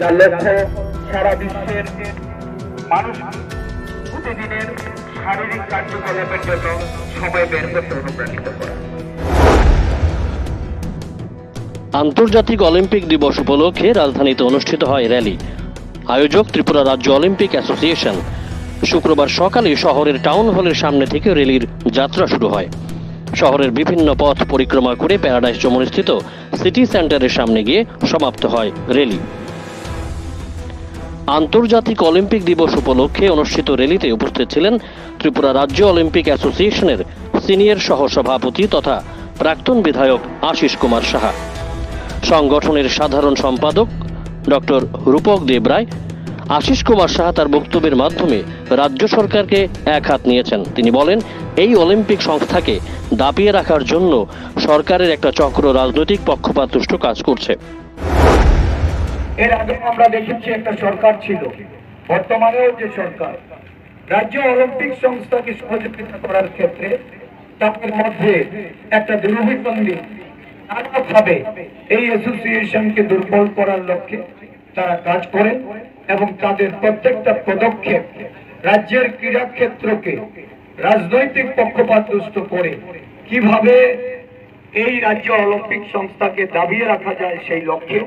যার লক্ষ্য সারা বিশ্বের মানুষ প্রতিদিনের শারীরিক কার্যকলাপের জন্য সময় বের করতে অনুপ্রাণিত করা। আন্তর্জাতিক অলিম্পিক দিবস উপলক্ষে রাজধানীতে অনুষ্ঠিত হয় র্যালি। আয়োজক ত্রিপুরা রাজ্য অলিম্পিক অ্যাসোসিয়েশন। শুক্রবার সকালে শহরের টাউন হলের সামনে থেকে র্যালির যাত্রা শুরু হয়। শহরের বিভিন্ন পথ পরিক্রমা করে প্যারাডাইস চমনস্থিত সিটি সেন্টারের সামনে গিয়ে সমাপ্ত হয় র্যালি। আন্তর্জাতিক অলিম্পিক দিবস উপলক্ষে অনুষ্ঠিত র্যালিতে উপস্থিত ছিলেন ত্রিপুরা রাজ্য অলিম্পিক অ্যাসোসিয়েশনের সিনিয়র সহসভাপতি তথা প্রাক্তন বিধায়ক আশিস কুমার সাহা। সংগঠনের সাধারণ সম্পাদক ডক্টর রূপক দেবরায় আশিস কুমার সাহা তার বক্তব্যের মাধ্যমে রাজ্য সরকারকে এক হাত নিয়েছেন। তিনি বলেন, এই অলিম্পিক সংস্থাকে দাপিয়ে রাখার জন্য সরকারের একটা চক্র রাজনৈতিক পক্ষপাতুষ্ট কাজ করছে। এর আগে আমরা দেখেছি একটা সরকার ছিল, বর্তমানেও যে সরকার, রাজ্য অলিম্পিক সংস্থাকে সহযোগিতা করার ক্ষেত্রে তাদের মধ্যে একটা দুর্বিসন্ধি নানাভাবে এই অ্যাসোসিয়েশনকে দুর্বল করার লক্ষ্যে তারা কাজ করেন এবং তাদের প্রত্যেকটা পদক্ষেপ রাজ্যের ক্রীড়া ক্ষেত্রকে রাজনৈতিক পক্ষপাতদুষ্ট করে কীভাবে এই রাজ্য অলিম্পিক সংস্থাকে দাবিয়ে রাখা যায় সেই লক্ষ্যে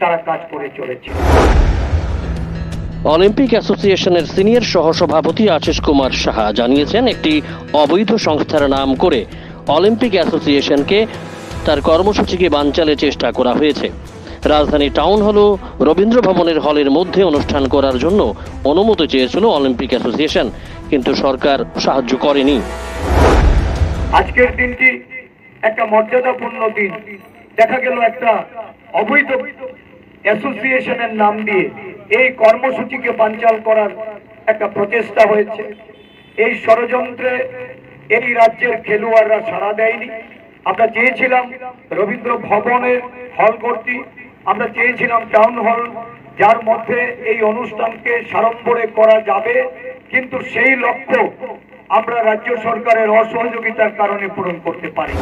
তারা কাজ করে চলেছে। অলিম্পিক অ্যাসোসিয়েশনের সিনিয়র সহসভাপতি আশিস কুমার সাহা জানিয়েছেন একটি অবৈধ সংস্থার নাম করে অলিম্পিক অ্যাসোসিয়েশনকে তার কর্মসূচিকে বানচালে চেষ্টা করা হয়েছে। রাজধানী টাউন হল রবীন্দ্র ভবনের হলের মধ্যে অনুষ্ঠান করার জন্য অনুমতি চেয়েছিল অলিম্পিক অ্যাসোসিয়েশন কিন্তু সরকার সাহায্য করেনি। আজকের দিনটি একটা মর্যাদাপূর্ণ দিন। দেখা গেল একটা অবৈধ অ্যাসোসিয়েশনের নাম দিয়ে এই কর্মসূচিকে বানচাল করার একটা প্রচেষ্টা হয়েছে। এই ষড়যন্ত্রে এই রাজ্যের খেলোয়াড়রা সাড়া দেয়নি। আমরা চেয়েছিলাম রবীন্দ্র ভবনের হল করতে আমরা চেয়েছিলাম টাউন হল, যার মধ্যে এই অনুষ্ঠানকে সাড়ম্বরে করা যাবে, কিন্তু সেই লক্ষ্য আমরা রাজ্য সরকারের অসহযোগিতার কারণে পূরণ করতে পারি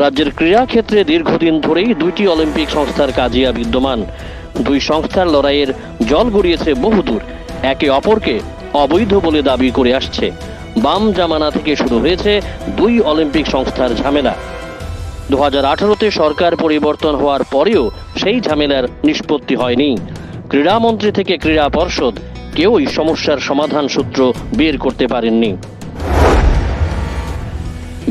রাজ্যের ক্রীড়া ক্ষেত্রে দীর্ঘদিন ধরেই দুইটি অলিম্পিক সংস্থার কাজিয়া বিদ্যমান। দুই সংস্থার লড়াইয়ের জল গড়িয়েছে বহুদূর। একে অপরকে অবৈধ বলে দাবি করে আসছে। বাম জামানা থেকে শুরু হয়েছে দুই অলিম্পিক সংস্থার ঝামেলা। দু হাজার আঠারোতে সরকার পরিবর্তন হওয়ার পরেও সেই ঝামেলার নিষ্পত্তি হয়নি। ক্রীড়ামন্ত্রী থেকে ক্রীড়া পর্ষদ কেউই সমস্যার সমাধান সূত্র বের করতে পারেননি।